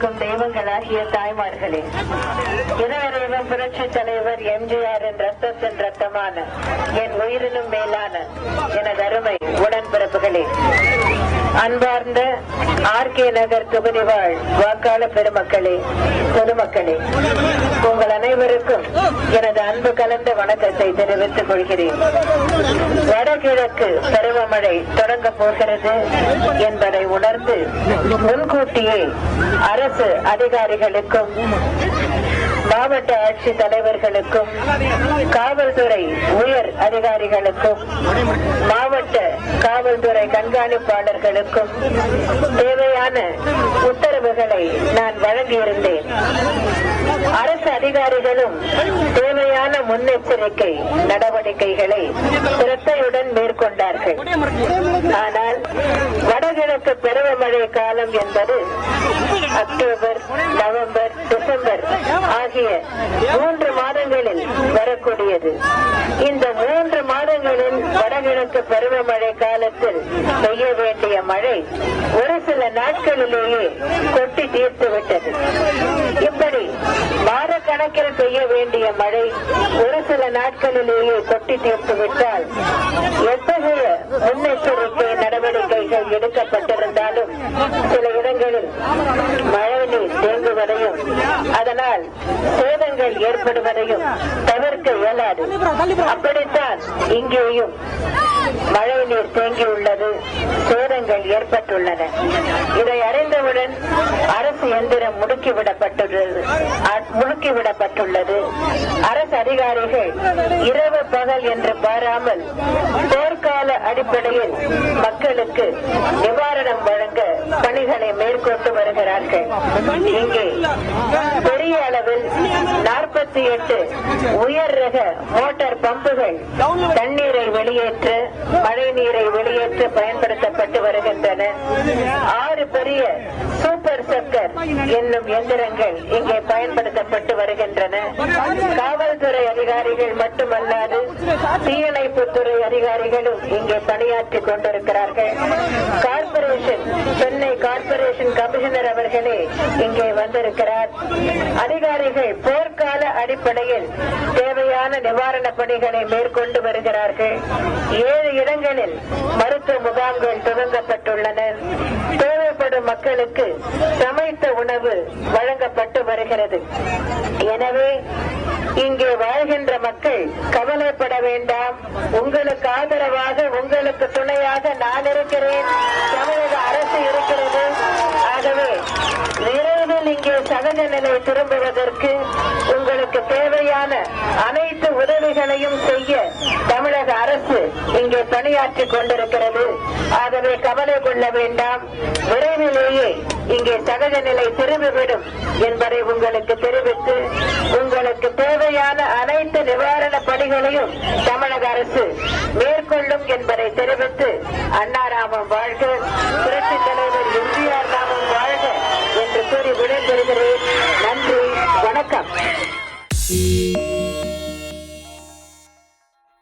அனைவருக்கும் தெய்வங்களாகிய தாய்மார்களே. இனவரைவன் புரட்சி தலைவர் எம்ஜிஆரின் ரத்தத்தின் ரத்தமான என் உயிரினும் மேலான எனது அருமை உடன்பிறப்புகளே. அன்பார்ந்த ஆர் கே நகர் தொகுதி வாழ் வாக்காளர் பெருமக்களே பொதுமக்களே உங்கள் அனைவருக்கும் எனது அன்பு கலந்த வணக்கத்தை தெரிவித்துக் கொள்கிறேன். வடகிழக்கு பருவமழை தொடங்க போகிறது என்பதை உணர்ந்து முன்கூட்டியே அரசு அதிகாரிகளுக்கும் மாவட்ட ஆட்சி தலைவர்களுக்கும் காவல்துறை உயர் அதிகாரிகளுக்கும் மாவட்ட காவல்துறை கண்காணிப்பாளர்களுக்கும் தேவையான உத்தரவுகளை நான் வழங்கியிருந்தேன். அரசு அதிகாரிகளும் தேவையான முன்னெச்சரிக்கை நடவடிக்கைகளை சிரத்தையுடன் மேற்கொண்டார்கள். ஆனால் வடகிழக்கு பருவமழை காலம் என்பது அக்டோபர் நவம்பர் டிசம்பர் ஆகிய மூன்று மாதங்களில் வரக்கூடியது. இந்த மூன்று மாதங்களில் வடகிழக்கு பருவமழை காலத்தில் பெய்ய வேண்டிய மழை ஒரு சில நாட்களிலேயே கொட்டி தீர்த்து விட்டது. இப்படி வாரக்கணக்கில் பெய்ய வேண்டிய மழை ஒரு சில நாட்களிலேயே கொட்டி தீர்த்து விட்டால் எத்தகைய முன்னெச்சரிக்கை நடவடிக்கைகள் எடுக்கப்பட்டிருந்தாலும் சில இடங்களில் மழை நீர் தேங்குவதையும் அதனால் சேதங்கள் ஏற்படுவதையும் தவிர்க்க இயலாது. அப்படித்தான் இங்கேயும் மழை நீர் தேங்கியுள்ளது சேதங்கள் ஏற்பட்டுள்ளன. இதை அறிந்தவுடன் அரசு எந்திரம் முடுக்கிவிடப்பட்டுள்ளது முடுக்கிவிடப்பட்டுள்ளது. அரசு அதிகாரிகள் இரவு பகல் என்று பாராமல் போர்க்கால அடிப்படையில் மக்களுக்கு நிவாரணம் வழங்க பணிகளை மேற்கொண்டு வருகிறார்கள். இங்கே இருபத்தி எட்டு உயர் ரக மோட்டார் பம்புகள் தண்ணீரை வெளியேற்ற மழை நீரை வெளியேற்ற பயன்படுத்தப்பட்டு வருகின்றன. ஆறு பெரிய சூப்பர் சக்கர் என்னும் எந்திரங்கள் இங்கே பயன்படுத்தப்பட்டு வருகின்றன. காவல்துறை அதிகாரிகள் மட்டுமல்லாது தீயணைப்புத்துறை அதிகாரிகளும் இங்கே பணியாற்றிக் கொண்டிருக்கிறார்கள். கார்பரேஷன் சென்னை கார்பரேஷன் கமிஷனர் அவர்களே இங்கே வந்திருக்கிறார். அதிகாரிகள் போர்க்கால அடிப்படையில் தேவையான நிவாரண பணிகளை மேற்கொண்டு வருகிறார்கள். ஏழு இடங்களில் மருத்துவ முகாம்கள் துவங்கப்பட்டுள்ளன தேவைப்படும் மக்களுக்கு சமைத்த உணவு வழங்கப்பட்டு வருகிறது. எனவே இங்கே வாழ்கின்ற மக்கள் கவலைப்பட வேண்டாம். உங்களுக்கு ஆதரவாக உங்களுக்கு துணையாக நான் இருக்கிறேன். தமிழக அரசு இருக்கிறது. ஆகவே விரைவில் இங்கே சகஜ நிலை திரும்புவதற்கு உங்களுக்கு தேவையான அனைத்து உதவிகளையும் செய்ய தமிழக அரசு இங்கே பணியாற்றிக் கொண்டிருக்கிறது. ஆகவே கவலை கொள்ள வேண்டாம். விரைவிலேயே இங்கே சகஜ நிலை திரும்பிவிடும் என்பதை உங்களுக்கு தெரிவித்து உங்களுக்கு தேவையான அனைத்து நிவாரண பணிகளையும் தமிழக அரசு மேற்கொள்ளும் என்பதை தெரிவித்து அண்ணாராமம் வாழ்க புரட்சி தலைவர் எம்ஜிஆர் ராமம் வாழ்க என்று கூறி விடைபெறுகிறேன். நன்றி வணக்கம்.